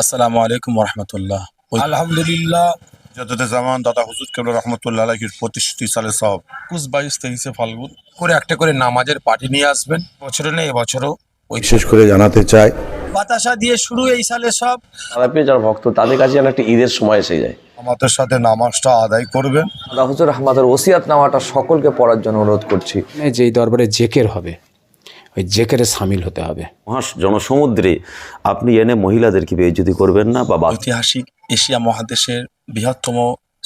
আসসালামু আলাইকুম রহমতুল্লাহ আলহামদুলিল্লাহ। যততে জামান দাদা হুজুর কেবল রহমতুল্লাহ আলহির পঁচিশটি সালে সব। একুশ বাইশ তেইশে ফাল্গুন। করে একটা করে নামাজের পার্টি নিয়ে আসবেন। বছরে নেই এবছরও ওই বিশেষ করে জানাতে চাই। বাতাসা দিয়ে শুরু এই সালে সব। তারাপীর যারা ভক্ত তাদের কাছে যেন একটা ঈদের সময় এসে যায়। আমাদের সাথে নামাজটা আদায় করবেন। আল্লাহ হুজুর আহমদের ওসিয়াত নামাটা সকলকে পড়ার জন্য অনুরোধ করছি। যেই দরবারে জেকের হবে ওই জেকেরে সামিল হতে হবে। মহা জনসমুদ্রে আপনি এনে মহিলাদেরকে বেইজ্জতি করবেন না বা ঐতিহাসিক এশিয়া মহাদেশের বৃহত্তম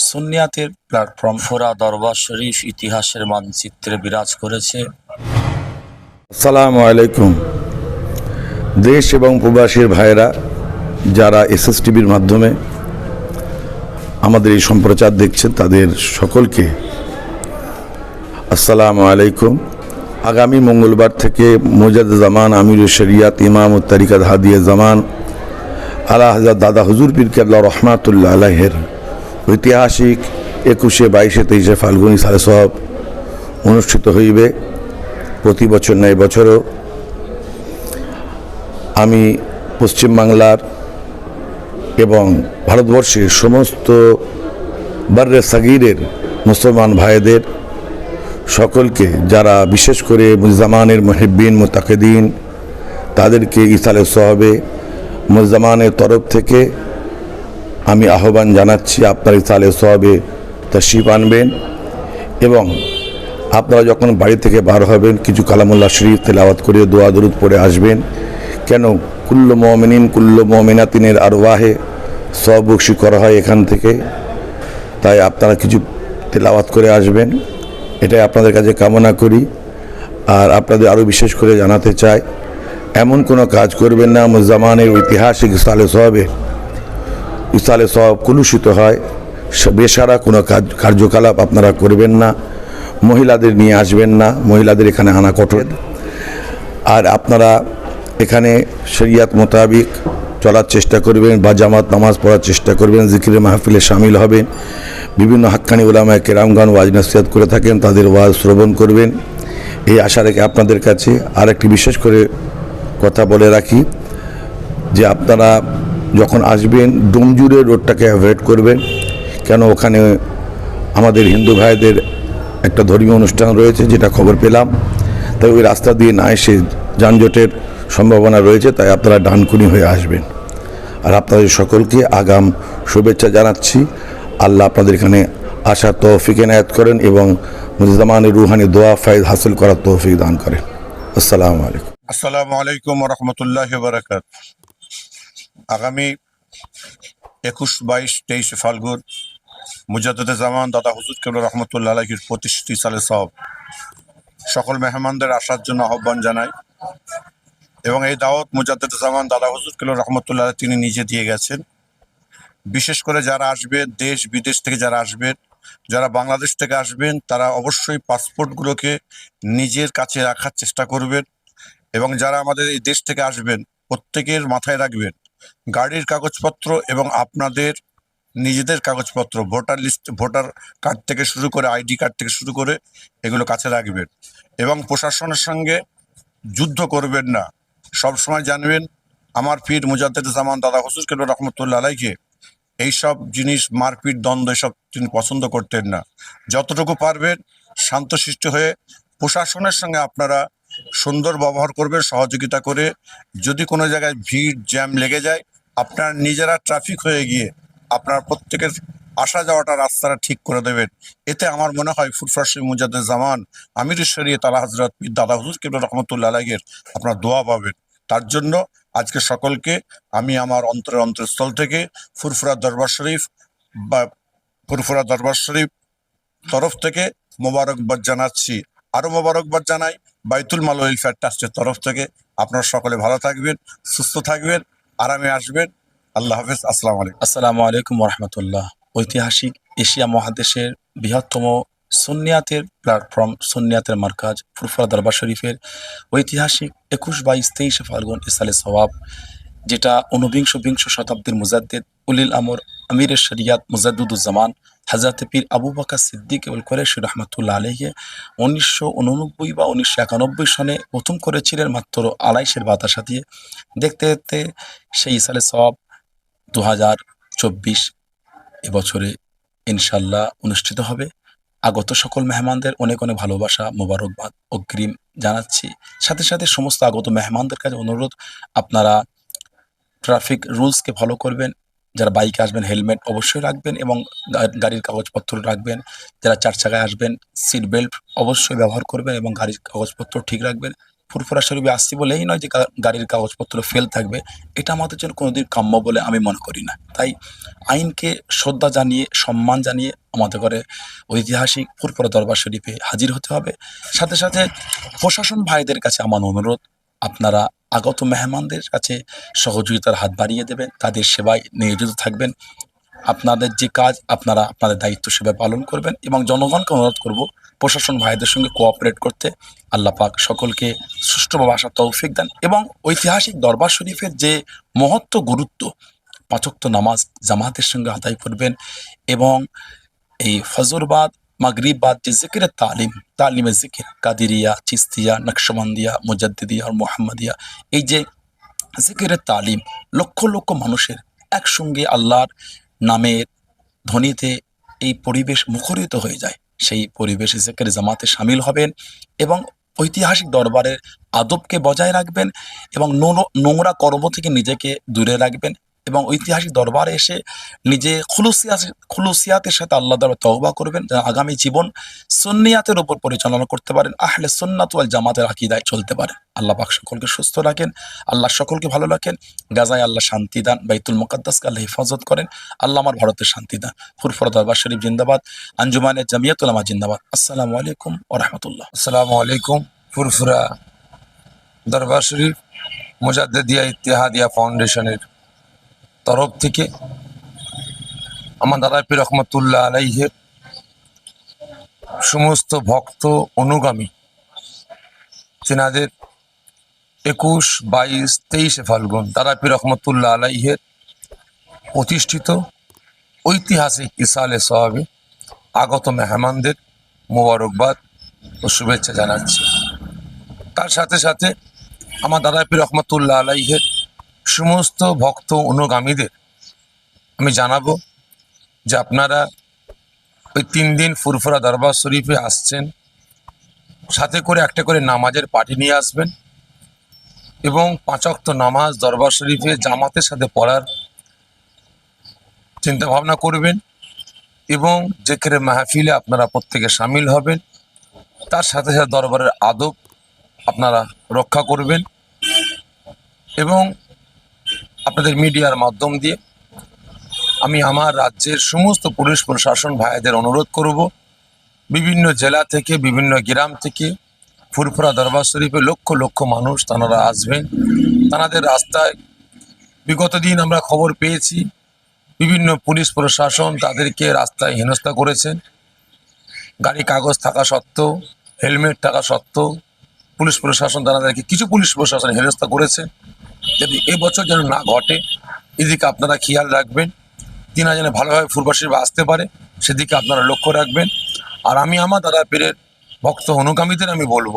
সুন্নিয়াতের প্ল্যাটফর্ম ফোরা দরবার শরীফ ইতিহাসের মানচিত্রে বিরাজ করেছে। আসসালামু আলাইকুম। দেশ এবং প্রবাসীর ভাইয়েরা যারা এসএস টিভির মাধ্যমে আমাদের এই সম্প্রচার দেখছেন তাদের সকলকে আসসালামু আলাইকুম। আগামী মঙ্গলবার থেকে মোজাদ জামান আমির শরিয়াত ইমাম ও তারিকাত হাদিয়া জামান, আলা হাজার দাদা হুজুর পীর কেবলা আলাহের ঐতিহাসিক একুশে, বাইশে, তেইশে ফাল্গুনি সালে সব অনুষ্ঠিত হইবে। প্রতি বছর নয় বছরও আমি পশ্চিমবাংলার এবং ভারতবর্ষের সমস্ত বার্রে সাগিরের মুসলমান ভাইদের সকলকে, যারা বিশেষ করে মুজামানের মহিবিন মোতাকেদিন তাদেরকে ইসালে সহবে, মুজামানের তরফ থেকে আমি আহ্বান জানাচ্ছি, আপনার ইসালে সহবে তশিফ আনবেন এবং আপনারা যখন বাড়ি থেকে বার হবেন, কিছু কালামুল্লাহ শরীফ তেলাওয়াত করে দোয়া দরুদ পড়ে আসবেন। কেন? কুল্ল মমিনিন কুল্ল মমিনাতিনের আরওয়াহে সব বকশি করা হয় এখান থেকে। তাই আপনারা কিছু তেলাওয়াত করে আসবেন। এটাই আপনাদের কাছে কামনা করি। আর আপনাদের আরও বিশেষ করে জানাতে চাই, এমন কোনো কাজ করবেন না জামানের ঐতিহাসিক ইসালে সবে ইসালে সব কলুষিত হয় বেসারা কোনো কাজ কার্যকলাপ আপনারা করবেন না, মহিলাদের নিয়ে আসবেন না, মহিলাদের এখানে আনা কঠোর আর আপনারা এখানে শরিয়াত মোতাবিক চলার চেষ্টা করবেন বা জামাত নামাজ পড়ার চেষ্টা করবেন, জিকিরে মাহফিলে সামিল হবেন। বিভিন্ন হাক্কানি ওলামায় কেরামগান ওয়াজ নসিহাত করে থাকেন, তাদের ওয়াজ শ্রবণ করবেন। এই আশা রেখে আপনাদের কাছে আর একটি বিশেষ করে কথা বলে রাখি, যে আপনারা যখন আসবেন, ডোমজুড়ে রোডটাকে অ্যাভয়েড করবেন। কেন? ওখানে আমাদের হিন্দু ভাইদের একটা ধর্মীয় অনুষ্ঠান রয়েছে, যেটা খবর পেলাম। তাই ওই রাস্তা দিয়ে না এসে যানজটের সম্ভাবনা রয়েছে, তাই আপনারা ডানকুনি হয়ে আসবেন। আর আপনাদের সকলকে আগাম শুভেচ্ছা জানাচ্ছি। আল্লাহ আপনাদের এখানে আসা তৌফিক এনায়ত করেন এবং মুজামানের রুহানি দোয়া ফায়দ হাসিল করার তৌফিক দান করেন। আসসালামু আলাইকুম। আসসালামু আলাইকুম রহমতুল্লাহ বারাকাত আগামী একুশ, বাইশ, তেইশে ফাল্গুন মুজাদ্দে জামান দাদা হুজুর কেবল রহমতুল্লাহ আলহির পঁচিশটি সালে সব সকল মেহমানদের আসার জন্য আহ্বান জানাই। এবং এই দাওয়াত মুজাদ্দে জামান দাদা হুজুর কেবল রহমতুল্লাহ তিনি নিজে দিয়ে গেছেন। বিশেষ করে যারা আসবেন দেশ, বিদেশ থেকে যারা আসবেন যারা বাংলাদেশ থেকে আসবেন, তারা অবশ্যই পাসপোর্টগুলোকে নিজের কাছে রাখার চেষ্টা করবেন এবং যারা আমাদের এই দেশ থেকে আসবেন, প্রত্যেকের মাথায় রাখবেন, গাড়ির কাগজপত্র এবং আপনাদের নিজেদের কাগজপত্র, ভোটার লিস্ট, ভোটার কার্ড থেকে শুরু করে আইডি কার্ড থেকে শুরু করে এগুলো কাছে রাখবেন এবং প্রশাসনের সঙ্গে যুদ্ধ করবেন না। সব সময় জানবেন, আমার পীর জামান দাদা হসুস কেন রহমতুল্লাহ আলাইকে। এইসব জিনিস, মারপিট, দ্বন্দ্ব, এসব তিনি পছন্দ করতেন না। যতটুকু পারবেন, শান্তশিষ্ট হয়ে প্রশাসনের সঙ্গে আপনারা সুন্দর ব্যবহার করবেন, সহযোগিতা করে। যদি কোনো জায়গায় ভিড়, জ্যাম লেগে যায়, আপনার নিজেরা ট্রাফিক হয়ে গিয়ে আপনার প্রত্যেকের আসা যাওয়াটা রাস্তাটা ঠিক করে দেবেন। এতে আমার মনে হয় মুজাদ্দ জামান, আমির শরীয় তালা হজরত দাদা হুজুর কেবল রহমতুল্লাহ আলাইয়ের আপনার দোয়া পাবেন। তার জন্য আজকে সকলকে আমি আমার অন্তরের অন্তরস্থল থেকে ফুরফুরা দরবার শরীফ বা ফুরফুরা দরবার শরীফ তরফ থেকে মোবারকবাদ জানাচ্ছি। আরও মোবারকবাদ জানাই বাইতুল মাল ওয়েলফেয়ার ট্রাস্টের তরফ থেকে। আপনারা সকলে ভালো থাকবেন, সুস্থ থাকবেন, আরামে আসবেন। আল্লাহ হাফেজ, আসসালামু আলাইকুম। আসসালামু আলাইকুম রহমতুল্লাহ। ঐতিহাসিক এশিয়া মহাদেশের বৃহত্তম সুন্নিয়াতের প্ল্যাটফর্ম সুন্নিয়াতের মার্কাজ, ফুরফুরা দরবার শরীফের ঐতিহাসিক একুশ বাইশ তেইশে ফাল্গুন ইসালে সওয়াব, যেটা ঊনবিংশ বিংশ শতাব্দীর মুজাদ্দেদ উলিল আমর আমিরের শরিয়াত মুজাদ্দুজ্জামান হাজরত পীর আবু বাকা সিদ্দিক উল কোরেশি রহমতুল্লাহ আলহে উনিশশো উননব্বই বা উনিশশো একানব্বই সনে প্রথম করেছিলেন মাত্র আলাইশের বাতাসা দিয়ে। দেখতে দেখতে সেই ইসালে সব দু হাজার চব্বিশ এবছরে ইনশাল্লাহ অনুষ্ঠিত হবে। আগত সকল মেহমানদের অনেক অনেক ভালোবাসা, মোবারকবাদ অগ্রিম জানাচ্ছি। সাথে সাথে সমস্ত আগত মেহমানদের কাছে অনুরোধ, আপনারা ট্রাফিক রুলসকে ফলো করবেন। যারা বাইকে আসবেন, হেলমেট অবশ্যই রাখবেন এবং গাড়ির কাগজপত্র রাখবেন। যারা চার চাকায় আসবেন সিট বেল্ট অবশ্যই ব্যবহার করবেন এবং গাড়ির কাগজপত্র ঠিক রাখবেন। ফুরফুরা শরীফে আসছি বলেই নয় যে গাড়ির কাগজপত্র ফেল থাকবে। এটা আমাদের জন্য কোনোদিন কাম্য বলে আমি মনে করি না। তাই আইনকে শ্রদ্ধা জানিয়ে, সম্মান জানিয়ে আমাদের করে ঐতিহাসিক ফুরফুরা দরবার শরীফে হাজির হতে হবে। সাথে সাথে প্রশাসন ভাইদের কাছে আমার অনুরোধ, আপনারা আগত মেহমানদের কাছে সহযোগিতার হাত বাড়িয়ে দেবেন, তাদের সেবায় নিয়োজিত থাকবেন। আপনাদের যে কাজ, আপনারা আপনাদের দায়িত্ব সেবায় পালন করবেন এবং জনগণকে অনুরোধ করব প্রশাসন ভাইদের সঙ্গে কোঅপারেট করতে আল্লাহ পাক সকলকে সুষ্ঠুভাবে আসার তৌফিক দেন। এবং ঐতিহাসিক দরবার শরীফের যে মহত্ব গুরুত্ব, পাঁচক্ত নামাজ জামাতের সঙ্গে আদায় করবেন এবং এই ফজরবাদ মাগরিবাদ যে জিকিরের তালিম তালিমের জিকির, কাদিরিয়া, চিস্তিয়া, নকশবন্দিয়া, মুজাদ্দিদিয়া আর মোহাম্মদিয়া, এই যে জিকিরের তালিম, লক্ষ লক্ষ মানুষের একসঙ্গে আল্লাহর নামের ধ্বনিতে এই পরিবেশ মুখরিত হয়ে যায়। সেই পরিবেশে জিকির জামাতে সামিল হবেন এবং ঐতিহাসিক দরবারের আদবকে বজায় রাখবেন এবং নোংরা কর্ম থেকে নিজেকে দূরে রাখবেন। এবং ঐতিহাসিক দরবারে এসে নিজে খুলুসিয়াত, খুলুসিয়াতের সাথে আল্লাহ দরবার তওবা করবেন আগামী জীবন সুন্নিয়াতের উপর পরিচালনা করতে পারেন, আহলে সুন্নাত ওয়াল জামাতের আকিদায় চলতে পারেন। আল্লাহ পাক সকলকে সুস্থ রাখেন, আল্লাহ সকলকে ভালো রাখেন, গাজায় আল্লাহ শান্তি দান, বাইতুল মুকাদ্দাসকে আল্লাহ হেফাজত করেন, আল্লাহ আমার ভারতের শান্তি দান। ফুরফুরা দরবার শরীফ জিন্দাবাদ, আঞ্জুমানের জামিয়াতুল আমা জিন্দাবাদ। আসসালামু আলাইকুম ও রহমতুল্লাহ। আসসালামু আলাইকুম, ফুরফুরা দরবার শরীফ মুজাদ্দিয়া ইতিহাদিয়া ফাউন্ডেশনের তরফ থেকে আমার পীর রহমতুল্লাহ আলাইহের সমস্ত ভক্ত অনুগামী তেনাদের একুশ, বাইশ, তেইশে ফাল্গুন পীর রহমতুল্লাহ আলাইহের প্রতিষ্ঠিত ঐতিহাসিক ইসালে সহাবে আগত মেহমানদের মোবারকবাদ ও শুভেচ্ছা জানাচ্ছি। তার সাথে সাথে আমার দাদা পীর রহমতুল্লাহ আলাইহের সমস্ত ভক্ত অনুগামীদের আমি জানাব যে আপনারা ওই তিন দিন ফুরফুরা দরবার শরীফে আসছেন, সাথে করে একটা করে নামাজের পার্টি নিয়ে আসবেন এবং পাঁচক্ত নামাজ দরবার শরীফে জামাতের সাথে পড়ার চিন্তা ভাবনা করবেন এবং জেকের মাহফিলে আপনারা প্রত্যেকে সামিল হবেন। তার সাথে সাথে দরবারের আদব আপনারা রক্ষা করবেন এবং আপনাদের মিডিয়ার মাধ্যম দিয়ে আমি আমার রাজ্যের সমস্ত পুলিশ প্রশাসন ভাইদের অনুরোধ করব, বিভিন্ন জেলা থেকে, বিভিন্ন গ্রাম থেকে, ফুরফুরা দরবার শরীফে লক্ষ লক্ষ মানুষ তারা আসবেন। তাদের রাস্তায় বিগত দিন আমরা খবর পেয়েছি, বিভিন্ন পুলিশ প্রশাসন তাদেরকে রাস্তায় হেনস্থা করেছেন। গাড়ি, কাগজ থাকা সত্ত্বেও, হেলমেট থাকা সত্ত্বেও পুলিশ প্রশাসন তাদেরকে, কিছু পুলিশ প্রশাসন হেনস্থা করেছে। যদি এবছর যেন না ঘটে। এদিকে আপনারা খেয়াল রাখবেন, তিনা যেন ভালোভাবে ফুরবাসীর আসতে পারে, সেদিকে আপনারা লক্ষ্য রাখবেন। আর আমি আমার দাদা পীরের ভক্ত অনুগামীদের আমি বলব,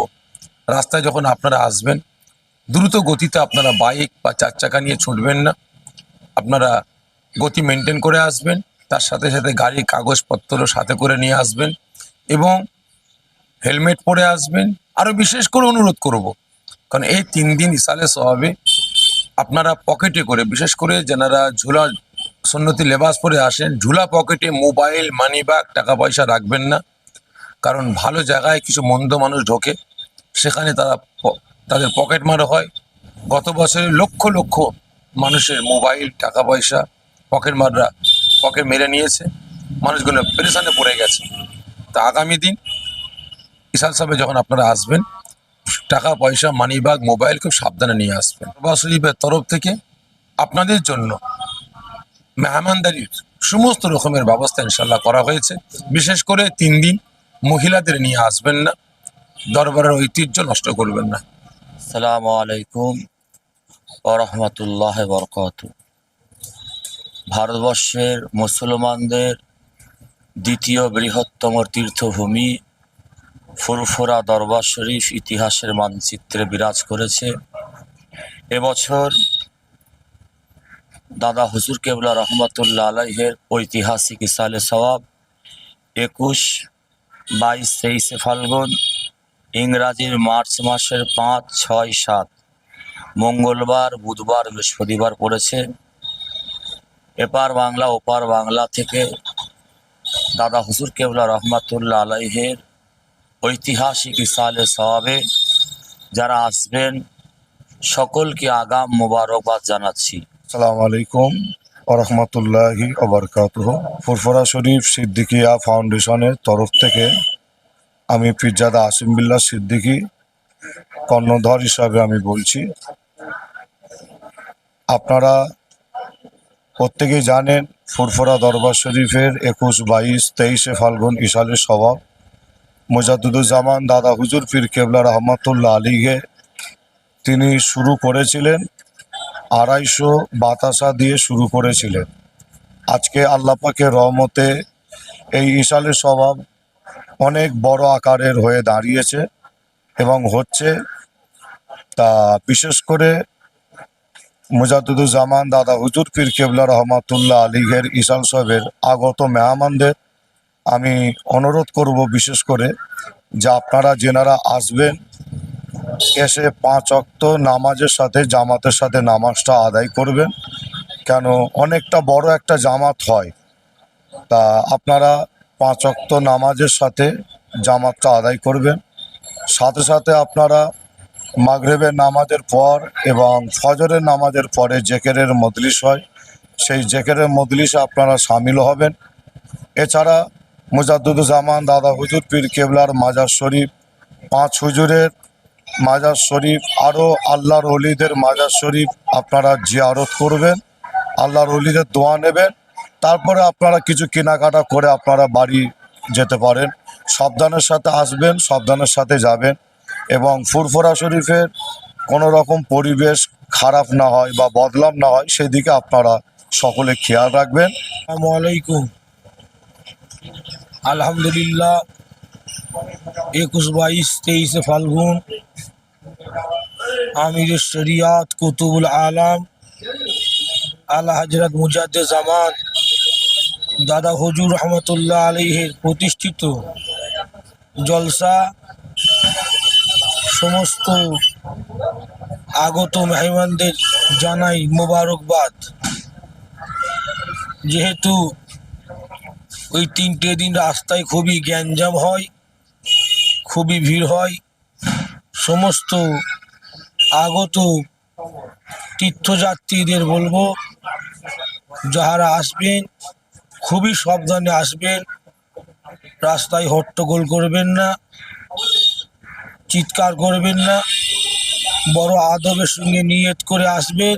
রাস্তায় যখন আপনারা আসবেন, দ্রুত গতিতে আপনারা বাইক বা চার চাকা নিয়ে ছুটবেন না। আপনারা গতি মেনটেন করে আসবেন, তার সাথে সাথে গাড়ির কাগজপত্র সাথে করে নিয়ে আসবেন এবং হেলমেট পরে আসবেন। আরও বিশেষ করে অনুরোধ করব, কারণ এই তিন দিন ইসালে স্বভাবে আপনারা পকেটে করে, বিশেষ করে যারা ঝুলা সন্নতি লেবাস পরে আসেন, ঝুলা পকেটে মোবাইল মানি ব্যাগ টাকা পয়সা রাখবেন না। কারণ ভালো জায়গায় কিছু মন্দ মানুষ ঢোকে, সেখানে তারা তাদের পকেট মারা হয়। গত বছরে লক্ষ লক্ষ মানুষের মোবাইল, টাকা পয়সা, পকেট মাররা পকেট মেরে নিয়েছে। মানুষগুলো পেরেশানে পড়ে গেছে। তা আগামী দিন, ইসাল সাহেবে যখন আপনারা আসবেন টাকা, পয়সা মানি ব্যাগ মোবাইল খুব সাবধানে নিয়ে আসবেন। বাবা শরীফের তরফ থেকে আপনাদের জন্য মেহমানদারির সমস্ত রকমের ব্যবস্থা ইনশাল্লাহ করা হয়েছে। বিশেষ করে তিন দিন মহিলাদের নিয়ে আসবেন না, দরবারের ঐতিহ্য নষ্ট করবেন না। সালাম আলাইকুম রহমতুল্লাহ বরকত ভারতবর্ষের মুসলমানদের দ্বিতীয় বৃহত্তম তীর্থভূমি ফুরফুরা দরবার শরীফ ইতিহাসের মানচিত্রে বিরাজ করেছে। এবছর দাদা হুজুর কেবলা রহমতুল্লাহ আলাইহের ঐতিহাসিক ইসালে সওয়াব, একুশ বাইশ তেইশে ফাল্গুন, ইংরাজির মার্চ মাসের পাঁচ ছয় সাত, মঙ্গলবার, বুধবার, বৃহস্পতিবার পড়েছে। এপার বাংলা, ওপার বাংলা থেকে দাদা হুজুর কেবলা রহমাতুল্লাহ আলাইহের ঐতিহাসিক ইসালে সওয়াবে যারা আসবেন, সকলকে আগাম মোবারকবাদ জানাচ্ছি। আসসালামু আলাইকুম ওরহমতুল্লাহি ওবরকাতুহ। ফুরফুরা শরীফ সিদ্দিকিয়া ফাউন্ডেশনের তরফ থেকে আমি পিরজাদা আসিম বিল্লাহ সিদ্দিকি কর্ণধর হিসাবে আমি বলছি। আপনারা প্রত্যেকেই জানেন ফুরফুরা দরবার শরীফের একুশ, বাইশ, তেইশে ফাল্গুন ইশালের স্বভাব মোজাদুদুজ্জামান দাদা হুজুর পীর কেবলা রহমতুল্লাহ আলীকে তিনি শুরু করেছিলেন, আড়াইশো বাতাসা দিয়ে শুরু করেছিলেন। আজকে আল্লাপাকের রহমতে এই ইশালের স্বভাব অনেক বড় আকারের হয়ে দাঁড়িয়েছে এবং হচ্ছে তা বিশেষ করে মুজাদুজ্জামান দাদা হুজুর পীর কেবলা রহমাতুল্লাহ আলীগের ইশাল সাহেবের আগত মেহমানদের আমি অনুরোধ করব বিশেষ করে যে আপনারা যেনারা আসবেন, এসে পাঁচ অক্ত নামাজের সাথে, জামাতের সাথে নামাজটা আদায় করবেন। কেন? অনেকটা বড় একটা জামাত হয়। তা আপনারা পাঁচ অক্ত নামাজের সাথে জামাতটা আদায় করবেন। সাথে সাথে আপনারা মাগরেবের নামাজের পর এবং ফজরের নামাজের পরে জেকেরের মজলিস হয়। সেই জেকেরের মজলিসে আপনারা সামিল হবেন। এছাড়া মুজাদ্দুজ্জামান দাদা হুজুর পীর কেবলার মাজার শরীফ, পাঁচ হুজুরের মাজার শরীফ আরও আল্লাহর অলিদের মাজার শরীফ আপনারা জিয়ারত করবেন, আল্লাহর অলিদের দোয়া নেবেন, তারপরে আপনারা কিছু কেনাকাটা করে আপনারা বাড়ি যেতে পারেন। সাবধানের সাথে আসবেন, সাবধানের সাথে যাবেন এবং ফুরফুরা শরীফের কোনো রকম পরিবেশ খারাপ না হয় বা বদলাম না হয়, সেদিকে আপনারা সকলে খেয়াল রাখবেন। আসসালামু আলাইকুম। আলহামদুলিল্লাহ, একুশ বাইশ তেইশে ফাল্গুন আমির শরিয়াত, কুতুবুল আলাম আল্লাহ হজরত মুজাদ্দ জামান, দাদা হজুর রহমতুল্লাহ আলহের প্রতিষ্ঠিত জলসা, সমস্ত আগত মেহমানদের জানাই মোবারকবাদ। যেহেতু ওই তিনটে দিন রাস্তায় খুবই গ্যাঞ্জাম হয়, খুবই ভিড় হয়। সমস্ত আগত তীর্থযাত্রীদের বলব, যাহারা আসবেন, খুবই সাবধানে আসবেন, রাস্তায় হট্টগোল করবেন না, চিৎকার করবেন না, বড় আদবের সঙ্গে নিয়ত করে আসবেন।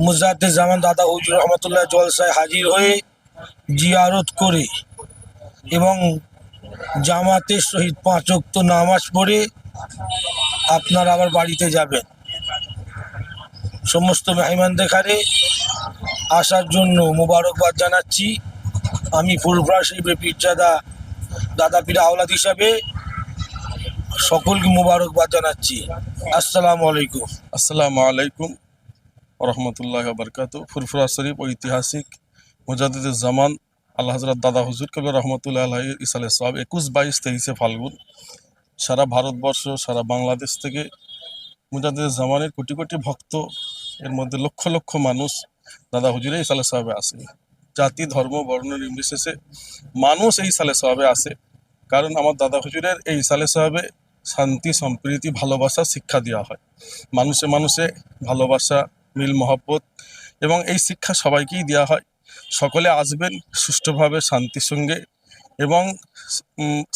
মুজাদ্দে জামান দাদা হুজুর রহমতুল্লাহ জলসায় হাজির হয়ে জিয়ারত করে এবং জামাতের সহিত পাঁচ ওয়াক্ত নামাজ পড়ে আপনার আবার বাড়িতে যাবেন। সমস্ত মেহমান দেখারে আসার জন্য মোবারকবাদ জানাচ্ছি। আমি ফুলফরা শরীফের পীরজাদা দাদা পীর আওলাদ হিসাবে সকলকে মোবারকবাদ জানাচ্ছি। আসসালামু আলাইকুম। আসসালামু আলাইকুম। রহমতুল্লাহ বরকাত ফুরফুরা শরীফ ঐতিহাসিক মুজাদ্দিদ জামান, আল্লাহ হজরত দাদা হুজুর কবি রহমতুল্লাহ আল্লাহ ইসালে সব একুশ বাইশ তেইশে ফাল্গুন। সারা ভারতবর্ষ, সারা বাংলাদেশ থেকে মুজাদ্দিদ জামানের কোটি কোটি ভক্ত, এর মধ্যে লক্ষ লক্ষ মানুষ দাদা হুজুরে ইসালে সাহেবে আসে। জাতি, ধর্ম, বর্ণ, নির্বিশেষে মানুষ এই সালে সাহেবে আসে। কারণ আমার দাদা হুজুরের এই সালে সাহেবে শান্তি, সম্প্রীতি, ভালোবাসা, শিক্ষা দেওয়া হয়। মানুষে মানুষে ভালোবাসা মিল মহব্বত এবং এই শিক্ষা সবাইকেই দেওয়া হয়। সকলে আসবেন সুষ্ঠুভাবে, শান্তির সঙ্গে এবং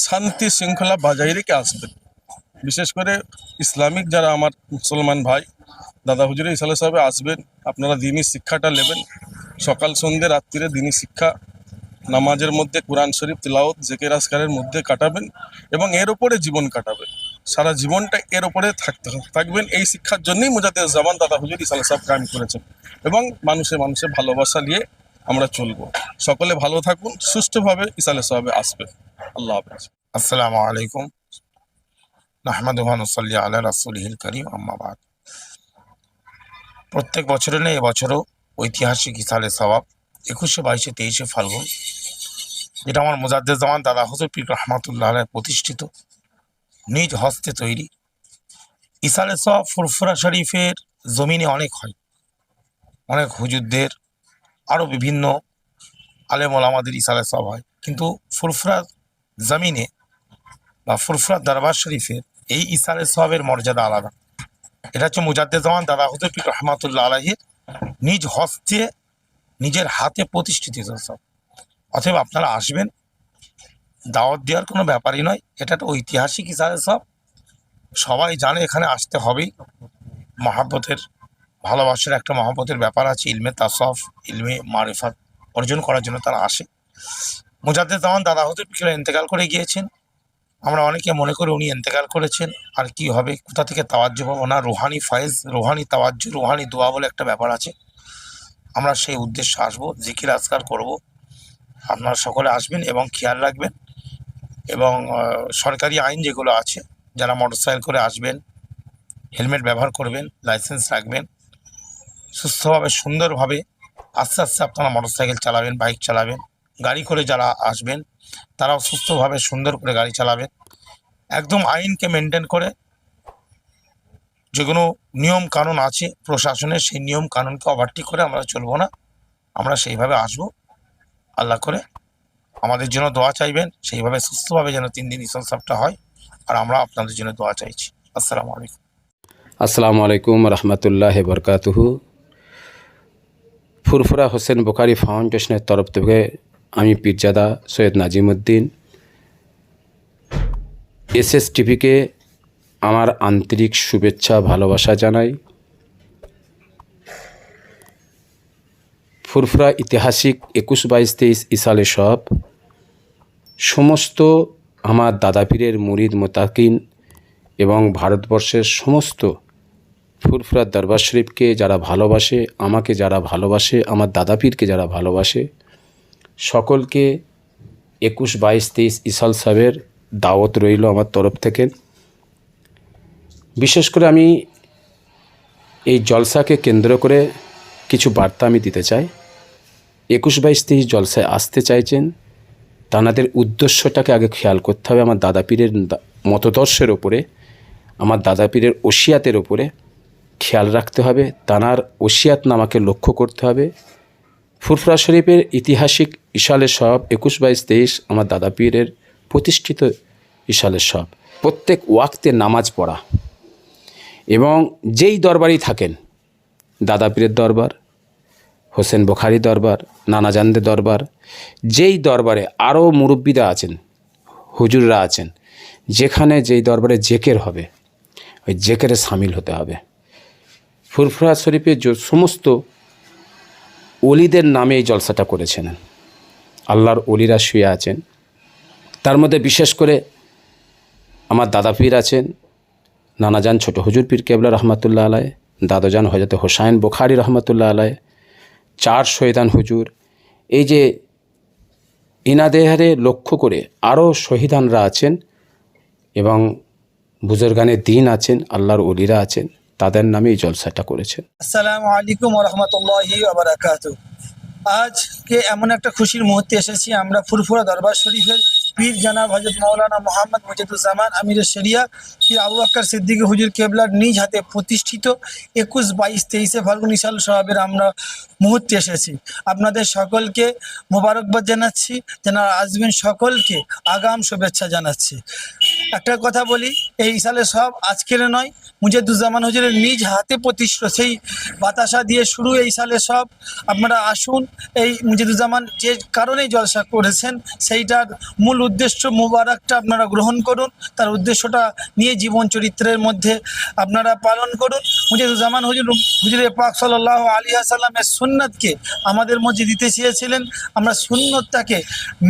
শান্তি শৃঙ্খলা বজায় রেখে আসবেন। বিশেষ করে ইসলামিক যারা আমার মুসলমান ভাই, দাদা হুজুরে ইসালে সাহেবে আসবেন, আপনারা দিনই শিক্ষাটা নেবেন। সকাল, সন্ধ্যে, রাত্রিরে দিনই শিক্ষা, নামাজের মধ্যে কোরআন শরীফ তিলাওত জেকের আসকারের মধ্যে কাটাবেন এবং এর ওপরে জীবন কাটাবেন। সারা জীবনটা এর ওপরে থাকতে থাকবেন। এই শিক্ষার জন্যই মুজাতে জামান দাদা হুজুর ইসালে সাহেব কায়েম করেছেন এবং মানুষে মানুষে ভালোবাসা নিয়ে আমরা চলবো। সকলে ভালো থাকুন সুষ্ঠুভাবে ইসালে সাহেবে আসবেন আল্লাহ হাফেজ। আসসালামু আলাইকুম। নাহমাদুহান সাল্লি আলা রাসুলহিল করিম আম্মাবাদ প্রত্যেক বছরে নেই এবছরও ঐতিহাসিক ইসালে সবাব একুশে বাইশে তেইশে ফাল্গুন, যেটা আমার মোজাদ্দের জামান দাদা হজর পীর রহমাতুল্লাহ প্রতিষ্ঠিত, নিজ হস্তে তৈরি। ইসালে সব ফুরফুরা শরীফের জমিনে অনেক হয়। অনেক হুজুরদের আরও বিভিন্ন আলেমল আমাদের ইসালে সব হয়। কিন্তু ফুরফুরা জমিনে বা ফুরফুরা দরবার শরীফের এই ইসালে সবের মর্যাদা আলাদা। এটা হচ্ছে মুজাদ্দের জামান দাদা হজর পীর রহমাতুল্লাহ আলাহির নিজ হস্তে নিজের হাতে প্রতিষ্ঠিত সব অতএব আপনারা আসবেন, দাওয়াত দেওয়ার কোনো ব্যাপারই নয়, এটা একটা ঐতিহাসিক হিসাবে সব সবাই জানে এখানে আসতে হবেই। মহাব্বতের ভালোবাসার একটা মহাব্বতের ব্যাপার আছে, ইলমে তাসফ, ইলমে মারিফাত অর্জন করার জন্য তারা আসে। মুজাদ্দের জামান দাদা হতে পিছনে ইন্তেকাল করে গিয়েছেন। আমরা অনেকে মনে করি উনি ইন্তেকাল করেছেন। আর কি হবে, কোথা থেকে তাওয়াজ্য পাবো? না, রুহানি ফায়েজ, রুহানি তাওয়াজ্য রুহানি দোয়া বলে একটা ব্যাপার আছে। আমরা সেই উদ্দেশ্যে আসব, জিকির আজকার করব। আপনারা সকলে আসবেন এবং খেয়াল রাখবেন। এবং সরকারি আইন যেগুলো আছে, যারা মোটরসাইকেল করে আসবেন, হেলমেট ব্যবহার করবেন, লাইসেন্স রাখবেন সুস্থভাবে, সুন্দরভাবে আস্তে আস্তে আপনারা মোটরসাইকেল চালাবেন, বাইক চালাবেন, গাড়ি করে যারা আসবেন, তারাও সুস্থভাবে, সুন্দর করে গাড়ি চালাবেন। একদম আইনকে মেনটেন করে যে কোনো নিয়ম কানুন আছে প্রশাসনের সেই নিয়ম কানুনকে ওভারটেক করে আমরা চলবো না। আমরা সেইভাবে আসব। আল্লাহ করে আমাদের জন্য দোয়া চাইবেন, সেইভাবে সুস্থভাবে যেন তিন দিন ইসল সাপটা হয় আর আমরা আপনাদের জন্য দোয়া চাইছি। আসসালামু আলাইকুম। আসসালামু আলাইকুম রহমতুল্লাহ বরকাতুহু। ফুরফুরা হোসেন বোখারি ফাউন্ডেশনের তরফ থেকে আমি পীরজাদা সৈয়দ নাজিমুদ্দিন এস টিভিকে আমার আন্তরিক শুভেচ্ছা, ভালোবাসা জানাই। ফুরফুরা ইতিহাসিক একুশ বাইশ তেইশ ইসালে সব। সমস্ত আমার দাদা পীরের মুরিদ মোতাকিন এবং ভারতবর্ষের সমস্ত ফুরফুরা দরবার শরীফকে যারা ভালোবাসে, আমাকে যারা ভালোবাসে, আমার দাদা পীরকে যারা ভালোবাসে, সকলকে একুশ, বাইশ, তেইশ ইসাল সাহেবের দাওয়াত রইল আমার তরফ থেকে। বিশেষ করে আমি এই জলসাকে কেন্দ্র করে কিছু বার্তা আমি দিতে চাই। একুশ, বাইশ, তেইশ জলসায় আসতে চাইছেন, তানাদের উদ্দেশ্যটাকে আগে খেয়াল করতে হবে আমার দাদা পীরের দা- মতদর্শের ওপরে, আমার দাদা পীরের ওসিয়াতের ওপরে। খেয়াল রাখতে হবে, তানার ওসিয়াত নামাকে লক্ষ্য করতে হবে। ফুরফুরা শরীফের ঐতিহাসিক ইশালের সব, একুশ বাইশ তেইশ আমার দাদা পীরের প্রতিষ্ঠিত ইশালের সব। প্রত্যেক ওয়াক্তে নামাজ পড়া। এবং যেই দরবারই থাকেন, দাদা পীরের দরবার, হোসেন বোখারি দরবার নানাজানদের দরবার, যেই দরবারে আরও মুরব্বীরা আছেন, হুজুররা আছেন, যেখানে যেই দরবারে জেকের হবে, ওই জেকেরে সামিল হতে হবে। ফুরফুরা শরীফে সমস্ত অলিদের নামে এই জলসাটা করেছেন। আল্লাহর অলিরা শুয়ে আছেন। তার মধ্যে বিশেষ করে আমার দাদা পীর আছেন, নানাজান ছোট হুজুর পীর কেবলা রহমতুল্লাহ আলায় দাদাজান হজরত হোসাইন বোখারি রহমতুল্লাহ আলায় চার শহীদান হুজুর। এই যে ইনাদেহারে লক্ষ্য করে আরও শহীদানরা আছেন এবং বুজুর্গানের দিন আছেন, আল্লাহর অলিরা আছেন। তাদের নামে এই জলসাটা করেছেন আসসালামু আলাইকুম রহমতুল্লাহি আজকে এমন একটা খুশির মুহূর্তে এসেছি, আমরা ফুরফুরা দরবার শরীফের পীর জানাব হজরত মৌলানা মোহাম্মদ মুজিদুজ্জামান আমির শরিয়া, পীর আবু আক্কর সিদ্দিকী হুজুর কেবলার নিজ হাতে প্রতিষ্ঠিত একুশ বাইশ তেইশে ফাল্গুন ইসাল সাহাবের আমরা মুহূর্তে এসেছি। আপনাদের সকলকে মোবারকবাদ জানাচ্ছি যারা আসবেন সকলকে আগাম শুভেচ্ছা জানাচ্ছি। একটা কথা বলি, এই ইসালে সব আজকের নয় মুজিদুজ্জামান হুজুরের নিজ হাতে প্রতিষ্ঠিত, সেই বাতাসা দিয়ে শুরু এই সালে সব। আপনারা আসুন, এই মুজিদুজ্জামান যে কারণে জলসা করেছেন, সেইটার মূল উদ্দেশ্য মুবারকটা আপনারা গ্রহণ করুন, তার উদ্দেশ্যটা নিয়ে জীবন চরিত্রের মধ্যে আপনারা পালন করুন। মুজিদুজ্জামান হুজুর হুজুরের পাক সাল্লাহ আলী আসাল্লামের সুন্নতকে আমাদের মধ্যে দিতে চেয়েছিলেন, আমরা সুন্নতটাকে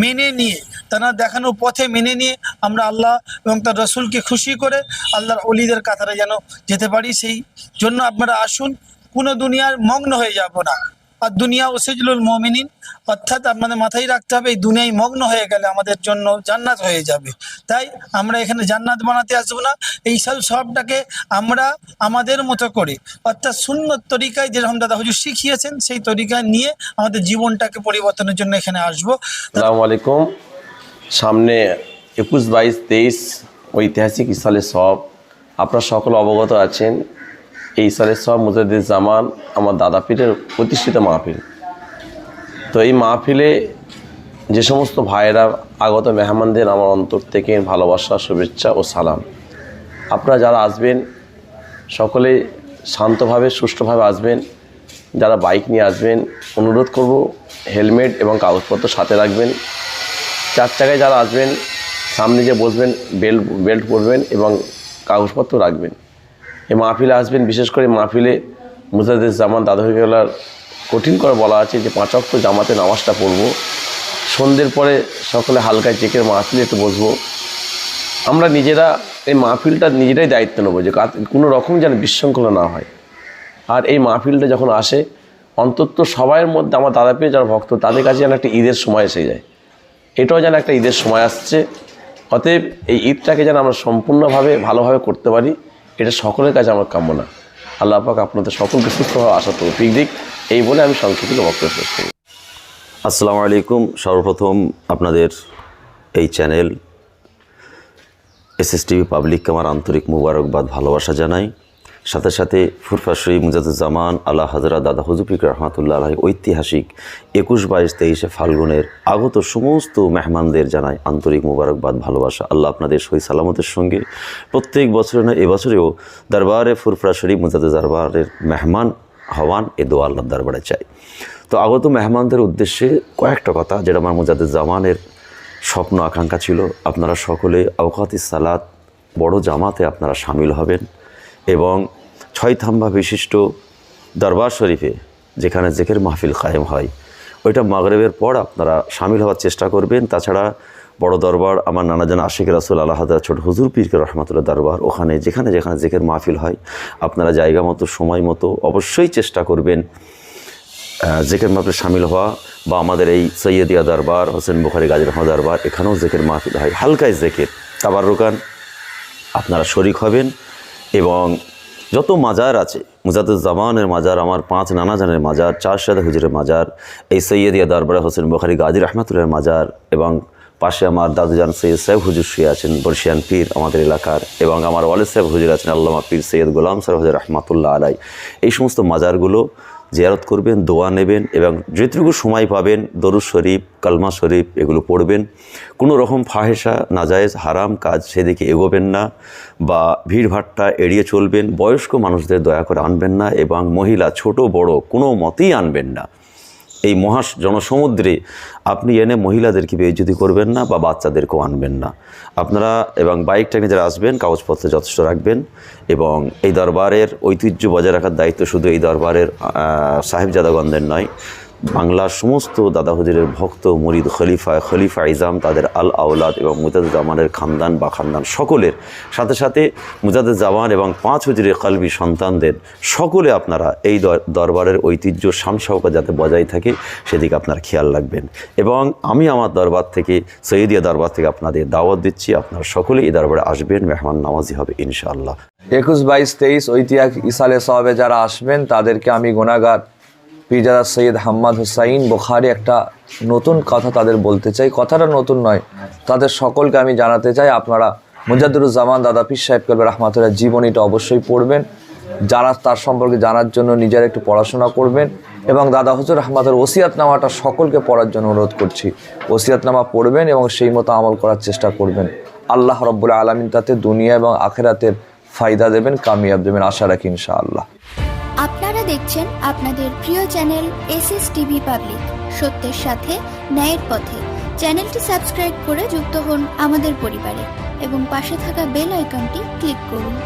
মেনে নিয়ে, তারা দেখানো পথে মেনে নিয়ে আমরা আল্লাহ এবং তার রসুলকে খুশি করে আল্লাহর অলিদের কাতারে যেন যেতে পারি, সেই জন্য আপনারা আসুন। কোনো দুনিয়ার মগ্ন হয়ে যাব না। আর দুনিয়া ওসেজলুল মমিনিন, অর্থাৎ আপনাদের মাথায় রাখতে হবে, এই দুনিয়ায় মগ্ন হয়ে গেলে আমাদের জন্য জান্নাত হয়ে যাবে। তাই আমরা এখানে জান্নাত বানাতে আসব না। এই সব সবটাকে আমরা আমাদের মতো করে, অর্থাৎ শূন্য তরিকায় যেরকম দাদা হুজুর শিখিয়েছেন, সেই তরিকায় নিয়ে আমাদের জীবনটাকে পরিবর্তনের জন্য এখানে আসব। আসসালামু আলাইকুম। সামনে একুশ বাইশ তেইশ ঐতিহাসিক ইসালে সব। আপনারা সকলে অবগত আছেন, এই ইসালে সব মুজাদ্দিদ জামান আমার দাদা পীরের প্রতিষ্ঠিত মাহফিল। তো এই মাহফিলে যে সমস্ত ভাইয়েরা আগত মেহমানদের আমার অন্তর থেকে ভালোবাসা, শুভেচ্ছা ও সালাম। আপনারা যারা আসবেন, সকলে শান্তভাবে, সুষ্ঠুভাবে আসবেন। যারা বাইক নিয়ে আসবেন, অনুরোধ করব, হেলমেট এবং কাগজপত্র সাথে রাখবেন। চার চাকায় যারা আসবেন সামনে যে বসবেন বেল্ট বেল্ট পরবেন এবং কাগজপত্র রাখবেন। এই মাহফিলে আসবেন, বিশেষ করে মাহফিলে মুজাদের জামান দাদুগেলার কঠিন করে বলা আছে যে, পাঁচ অক্ট জামাতে নামাজটা পড়ব। সন্ধ্যের পরে সকলে হালকায় চেকের মাহফিলে একটু বসবো। আমরা নিজেরা এই মাহফিলটা নিজেরাই দায়িত্ব নেব যে কোনো রকম যেন বিশৃঙ্খলা না হয়। আর এই মাহফিলটা যখন আসে, অন্তত সবাইয়ের মধ্যে আমার দাদা পেয়ে যারা ভক্ত, তাদের কাছে যেন একটা ঈদের সময় এসে যায়। এটাও যেন একটা ঈদের সময় আসছে। অতএব এই ঈদটাকে যেন আমরা সম্পূর্ণভাবে, ভালোভাবে করতে পারি, এটা সকলের কাছে আমার কামনা। আল্লাহ পাক আপনাদের সকলকে সুস্থভাবে আশা তৌফিক দিক। এই বলে আমি সংক্ষিপ্ত বক্তব্য শেষ করি। আসসালামু আলাইকুম। সর্বপ্রথম আপনাদের এই চ্যানেল এসএসটিভি এস টিভি পাবলিককে আমার আন্তরিক মুবারকবাদ, ভালোবাসা জানাই। সাথে সাথে ফুরফাশরী মুজাদুজ্জামান আল্লাহ হাজরা দাদা হুজুফিক রহমাতুল্লাহ আলাহি ঐতিহাসিক একুশ বাইশ তেইশে ফাল্গুনের আগত সমস্ত মেহমানদের জানাই আন্তরিক মুবারকবাদ, ভালোবাসা। আল্লাহ আপনাদের সই সালামতের সঙ্গে প্রত্যেক বছরে না, এবছরেও দরবারে ফুরফরা শরীফ মুজাদুজ দরবারের মেহমান হওয়ান এ দোয়া আল্লাহ দরবারে চাই। তো আগত মেহমানদের উদ্দেশ্যে কয়েকটা কথা, যেটা আমার মুজাদুজ জামানের স্বপ্ন, আকাঙ্ক্ষা ছিল। আপনারা সকলে আওকাতি সালাত বড় জামাতে আপনারা সামিল হবেন এবং ছয় থাম্বা বিশিষ্ট দরবার শরীফে যেখানে জেকের মাহফিল কায়েম হয়, ওইটা মাগরেবের পর আপনারা সামিল হওয়ার চেষ্টা করবেন। তাছাড়া বড় দরবার আমার নানাজান আশিক রাসুল আল্লাহ ছোট হুজুর পীরকে রহমতুল্লাহ দরবার, ওখানে যেখানে যেখানে জেকের মাহফিল হয়, আপনারা জায়গা মতো, সময় মতো অবশ্যই চেষ্টা করবেন জেকের মাহফিল সামিল হওয়া বা আমাদের এই সৈয়দিয়া দরবার, হোসেন বুখারি, গাজী রহমদ দরবার, এখানেও জেকের মাহফিল হয়। হালকায় জেকের তাবার রোকান আপনারা শরিক হবেন এবং যত মাজার আছে মুজাদুজ্জামানের মাজার, আমার পাঁচ নানাজানের মাজার চার সাদা হুজুরের মাজার, এই সৈয়দিয়া দরবার হোসেন বুখারি গাজী রহমাতুল্লাহের মাজার এবং পাশে আমার দাদুজান সৈয়দ সাহেব হুজুর শুয়ে আছেন বর্ষিয়ান পীর আমাদের এলাকার এবং আমার ওয়ালেদ সাহেব হুজুর আছেন, আল্লামা পীর সৈয়দ গোলাম সাহেব হুজুর রহমাতুল্লাহ আলাই এই সমস্ত মাজারগুলো জিয়ারত করবেন, দোয়া নেবেন এবং যেটুকু সময় পাবেন, দরুদ শরীফ, কালমা শরীফ এগুলো পড়বেন। কোনো রকম ফাহেসা নাজায়েজ, হারাম কাজ সেদিকে এগোবেন না বা ভিড়ভাট্টা এড়িয়ে চলবেন। বয়স্ক মানুষদের দয়া করে আনবেন না এবং মহিলা, ছোট, বড় কোনো মতেই আনবেন না। এই মহা জনসমুদ্রে আপনি এনে মহিলাদেরকে বেইজ্জতি করবেন না বা বাচ্চাদেরকেও আনবেন না। আপনারা এবং বাইকটা নিয়ে যারা আসবেন, কাগজপত্র যথেষ্ট রাখবেন এবং এই দরবারের ঐতিহ্য বজায় রাখার দায়িত্ব শুধু এই দরবারের সাহেবজাদাগণদের নয় বাংলার সমস্ত দাদা হুজুরের ভক্ত, মুরিদ খলিফা খলিফা ইজাম, তাদের আল আওলাদ এবং মুজাদুদ জামানের খানদান, বা খানদান সকলের সাথে সাথে মুজাদুদ জামান এবং পাঁচ হুজুরের কালবি সন্তানদের সকলে আপনারা এই দরবারের ঐতিহ্য শানসহকা যাতে বজায় থাকে, সেদিকে আপনারা খেয়াল রাখবেন। এবং আমি আমার দরবার থেকে, সৈয়দিয়া দরবার থেকে আপনাদের দাওয়াত দিচ্ছি। আপনারা সকলেই এই দরবারে আসবেন, মেহমান নামাজি হবে, ইনশাআল্লাহ। একুশ বাইশ তেইশ ঐতিহাসিক ইসালে সাহাবে যারা আসবেন, তাদেরকে আমি গুণাগার পিজাদা সৈয়দ হাম্মাদ হুসাইন বোখারি একটা নতুন কথা তাদের বলতে চাই। কথাটা নতুন নয়, তাদের সকলকে আমি জানাতে চাই, আপনারা মুজাদুরুজ্জামান দাদা পীর সাহেব কলবে রহমাতুল্লাহ, জীবনীটা অবশ্যই পড়বেন, যারা তার সম্পর্কে জানার জন্য নিজের একটু পড়াশোনা করবেন এবং দাদা হুজুর রহমাতের ওসিয়াতনামাটা সকলকে পড়ার জন্য অনুরোধ করছি। ওসিয়াতনামা পড়বেন এবং সেই মতো আমল করার চেষ্টা করবেন। আল্লাহ রব্বুল আলমিন তাতে দুনিয়া এবং আখেরাতের ফায়দা দেবেন, কামিয়াব দেবেন, আশা রাখি ইনশাআল্লাহ। দেখছেন আপনাদের প্রিয় channel S S TV public. সত্যের সাথে, ন্যায়ের পথে। চ্যানেলটি সাবস্ক্রাইব করে যুক্ত হন আমাদের পরিবারে। এবং পাশে থাকা বেল আইকনটি ক্লিক করুন।